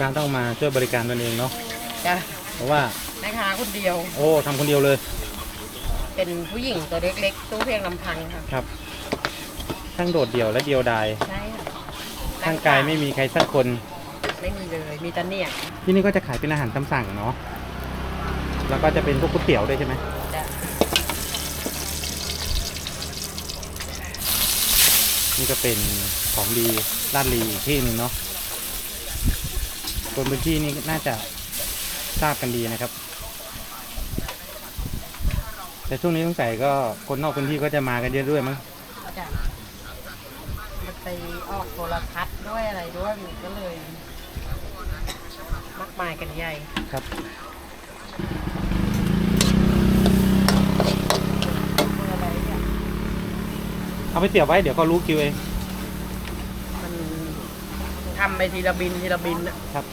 ค้าต้องมาช่วยบริการตนเองเนาะจ้ะเพราะว่าแม่ค้าคนเดียว โอ้ทำคนเดียวเลยเป็นผู้หญิงตัวเล็กๆ ตู้เพียงลำพังค่ะครับทั้งโดดเดี่ยวและเดียวดายใช่ค่ะข้างกายไม่มีใครสักคน ไม่มีเลยมีแต่เนี่ยที่นี่ก็จะขายเป็นอาหารตามสั่งเนาะแล้วก็จะเป็นพวกก๋วยเตี๋ยวด้วยใช่ไหมจ้ะนี่ก็เป็นของดีลาดลีอีกที่หนึ่งเนาะ คนพื้นที่นี่น่าจะทราบกันดีนะครับ แต่ช่วงนี้ต้องใส่ก็คนนอกพื้นที่ก็จะมากันเยอะด้วยมั้งจ้ะมันไปออกโทรทัศน์ด้วยอะไรด้วยมันก็เลย มากมายกันใหญ่ ครับเมื่ออะไรเนี่ยเอาไปเสียบไว้เดี๋ยวเขารู้คิวเองมัน ทำไปทีละบินทีละบินน่ะครับ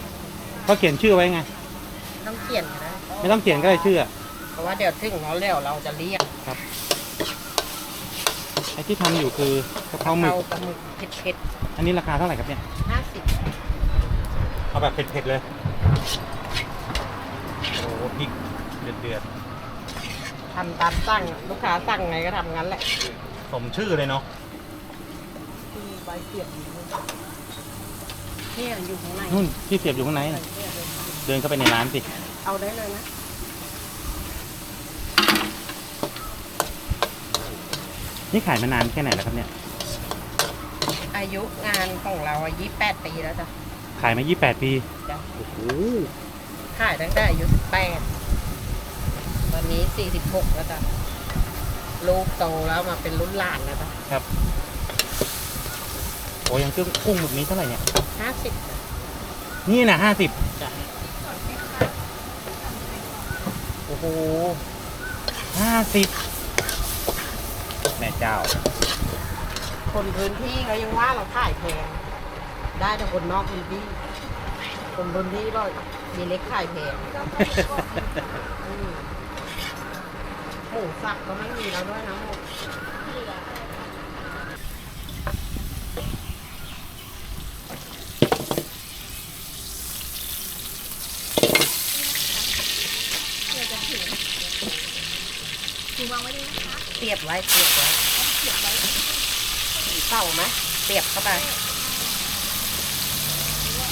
เขาเขียนชื่อไว้ไง ต้องเขียนนะ ไม่ต้องเขียนก็ได้ชื่ออะเพราะว่าเดี๋ยวถึงเขาแล้วเราจะเรียกไอ้ที่ทำอยู่คือกะเพราหมึกเอาปลาหมึกเผ็ดอันนี้ราคาเท่าไหร่ครับเนี่ย ๆห้าสิบเอาแบบเผ็ดๆเลย โอ้โหพริกเดือดทำตามสั่งลูกค้าสั่งไงก็ทำงั้นแหละๆสมชื่อเลยเนาะ ที่ใบเสียบอยู่นู่น เนี่ยอยู่ข้างในนู่นที่เสียบอยู่ข้างในใส่น่ะเสื้อเลยเดินเข้าไปในร้านสิเอาได้เลยนะนี่ขายมานานแค่ไหนแล้วครับเนี่ย อายุงานของเราอายุแปดปีแล้วจ้ะ ขายมา 28 ปีจ้ะ โอ้โหขายตั้งแต่อายุสิบแปดตอนนี้สี่สิบหกแล้วจ้ะลูกโตแล้วมาเป็นรุ่นหลานแล้วจ้ะครับโอ้ยังกุ้งกุ้งหมึกนี้เท่าไหร่เนี่ยห้า สิบนี่นะห้าสิบจ้ะโอ้โหห้าสิบแม่เจ้า คนพื้นที่เขายังว่าเราขายแพงได้แต่คนนอกพื้นที่ คนพื้นที่ก็มีเล็กขายแพงอืมหมูสับก็ไม่มีแล้วด้วยนะหมู ถือวางไว้ดีนะคะ เสียบไว้เสียบไว้ เสียบไว้ เต่าไหมเสียบเข้าไป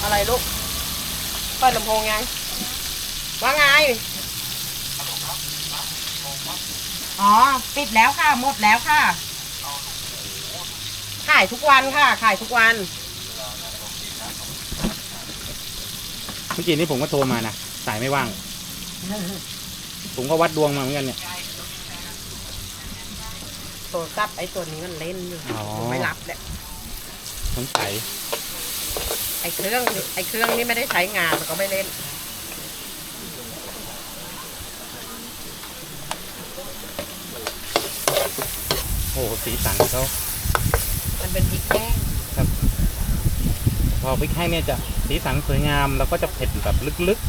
อะไรลูกเปิดลำโพงยัง ว่าไง อ๋อ ปิดแล้วค่ะ หมดแล้วค่ะ ขายทุกวันค่ะ ขายทุกวัน เมื่อกี้นี้ผมก็โทรมานะ สายไม่ว่าง ผมก็วัดดวงมาเหมือนกันเนี่ย โทรศัพท์ไอ้ตัวนี้มันเล่นอยู่อ๋อผมไม่รับเนี่ยสงสัยไอ้เครื่องนี่ไอ้เครื่องนี้ไม่ได้ใช้งานมันก็ไม่เล่นโอ้โหสีสันเขามันเป็นพริกแห้งพอพริกแห้งเนี่ยจะสีสันสวยงามแล้วก็จะเผ็ดแบบลึก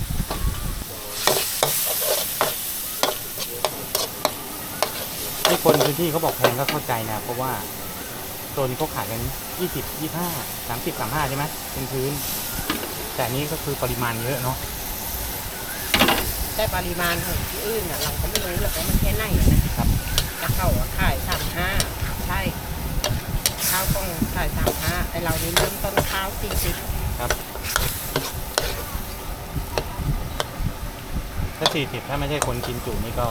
ที่คนพื้นที่เขาบอกแพงก็เข้าใจนะ เพราะว่าโซนนี้เขาขายกันยี่สิบยี่ห้าสามสิบสามห้าใช่ไหมเป็นพื้น แต่อันนี้ก็คือปริมาณเยอะเนาะได้ปริมาณของที่อื่นน่ะเราก็ไม่รู้หรอกว่ามันแค่ไหนนะครับแต่เขาอะขายสามห้าใช่ข้าวกล้องขายสามห้าไอเรานี่เริ่มต้นข้าวสี่สิบถ้าสี่สิบถ้าไม่ใช่คนกินจุนี่ก็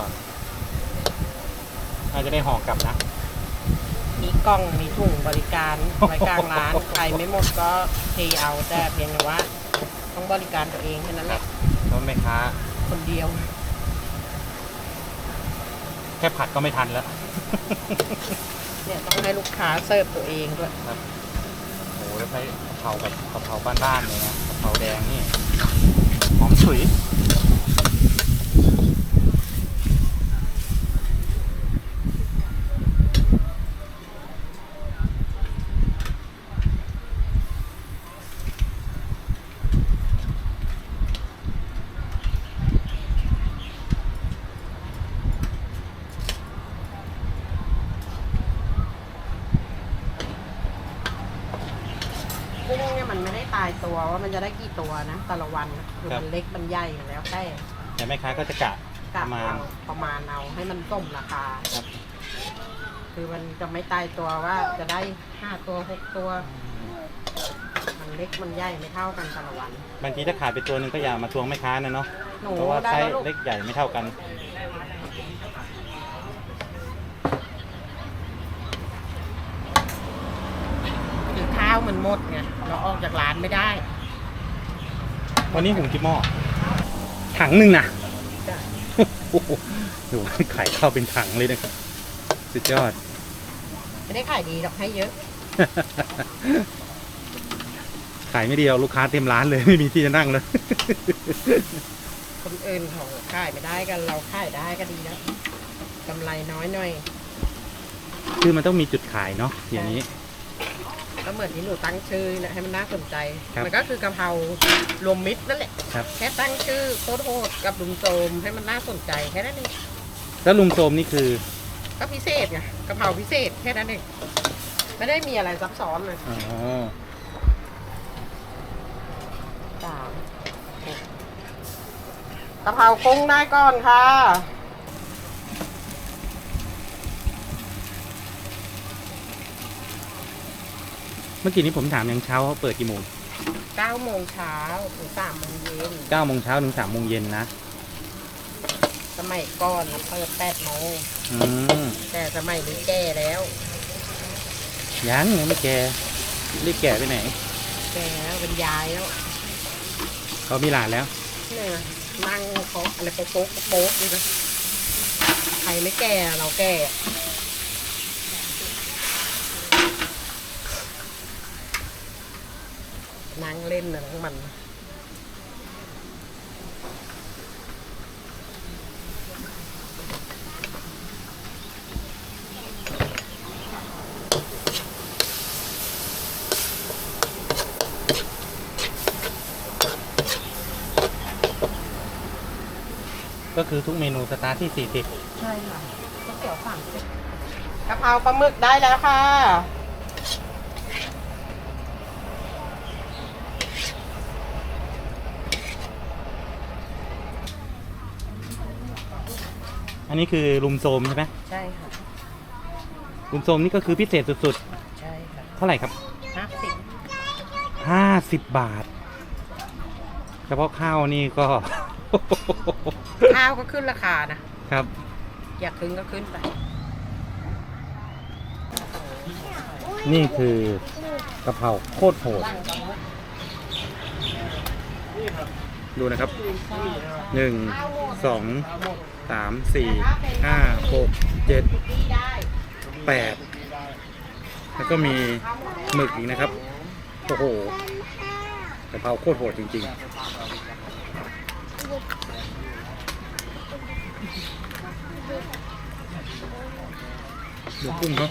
น่าจะได้ห่อกลับนะ มีกล้องมีถุงบริการไว้กลางร้านใครไม่หมดก็เทเอาแต่เพียงแต่ว่า ต้องบริการตัวเองแค่นั้นแหละเพราะแม่ค้าคนเดียว แค่ผัดก็ไม่ทันแล้ว เนี่ยต้องให้ลูกค้าเสิร์ฟตัวเองด้วยโอ้โหแล้วใช้กะเพราแบบกะเพราบ้านๆเลยนะกะเพราแดงนี่หอมฉุย มันไม่ได้ตายตัวว่ามันจะได้กี่ตัวนะแต่ละวันนะคือมันเล็กมันใหญ่แล้วแต่แต่แม่ค้าก็จะกะ กะประมาณ เอาประมาณเอาให้มันสมราคา ครับคือมันจะไม่ตายตัวว่าจะได้ห้าตัวหกตัว มันเล็กมันใหญ่ไม่เท่ากันแต่ละวัน บางทีถ้าขายไปตัวหนึ่งก็อย่ามาทวงแม่ค้านะเนาะหนูเพราะว่าได้ไซแล้วส์ลูกเล็กใหญ่ไม่เท่ากัน คือข้าวมันหมดไงเราออกจากร้านไม่ได้วันนี้หุงกี่หม้อถังหนึ่งนะจ้ะโอ้โหดูไข่เข้าวเป็นถังเลยนะครับสุดยอด ไม่ได้ขายดีหรอกให้เยอะ ขายไม่เดียวลูกค้าเต็มร้านเลยไม่มีที่จะนั่งเลย คนอื่นเขาขายไม่ได้กันเราขายได้ก็ดีแล้วกำไรน้อยหน่อย คือมันต้องมีจุดขายเนาะอย่างนี้ ก็เหมือนที่หนูตั้งชื่อนะให้มันน่าสนใจ ครับมันก็คือกะเพรารวมมิตรนั่นแหละครับ แค่ตั้งชื่อโคตรโหดกับลุงโจมให้มันน่าสนใจแค่นั้นเองแล้วลุงโจมนี่คือก็พิเศษไงกะเพราพิเศษแค่นั้นเองไม่ได้มีอะไรซับซ้อนเลยอ๋อสามกะเพรากุ้งได้ก่อนค่ะ มื่อกี้นี้ผมถามยังเช้าเขาเปิดกี่โมง9โมงเช้าถึง3โมงเย็นเก้าโมงเช้าถึงสามโมงเย็นนะ สมัยก่อนนะเปิด8โมงอืมแต่สมัยนี้แก่แล้ว ยังยังไม่แก่รีบแก่ไปไหน แก่แล้วเป็นยายแล้วเขามีหลานแล้วเนี่ยนั่งเขาอะไรโป๊กโป๊กโป๊กดีนะใครไม่แก่เราแก่ นั่งเล่นนะทั้งมันก็คือทุกเมนูสตาร์ทที่สี่สิบใช่ค่ะก๋วยเตี๋ยวสั่งกะเพราปลาหมึกได้แล้วค่ะ อันนี้คือลุมโซมใช่ไหมใช่ค่ะ ลุมโซมนี่ก็คือพิเศษสุดใช่ค่ะๆ เท่าไหร่ครับห้าสิบห้าสิบบาท เฉพาะข้าวนี่ก็ ข้าวก็ขึ้นราคานะ ครับ อยากขึ้นก็ขึ้นไปนี่คือกะเพราโคตรโหด ดูนะครับหนึ่งสองสามสี่ห้าหกเจ็ดแปดแล้วก็มีหมึกอีกนะครับ โอ้โหกะเพราโคตรโหดจริง ๆ ดูกุ้งครับ